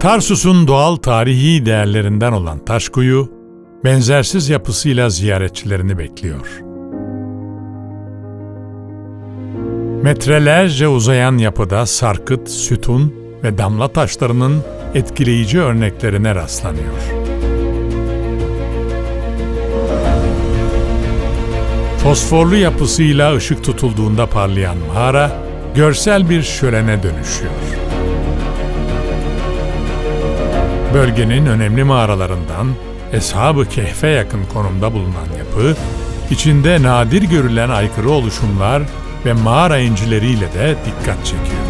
Tarsus'un doğal tarihi değerlerinden olan Taşkuyu, benzersiz yapısıyla ziyaretçilerini bekliyor. Metrelerce uzayan yapıda sarkıt, sütun ve damla taşlarının etkileyici örneklerine rastlanıyor. Fosforlu yapısıyla ışık tutulduğunda parlayan mağara, görsel bir şölene dönüşüyor. Bölgenin önemli mağaralarından Eshab-ı Kehf'e yakın konumda bulunan yapı, içinde nadir görülen aykırı oluşumlar ve mağara incileriyle de dikkat çekiyor.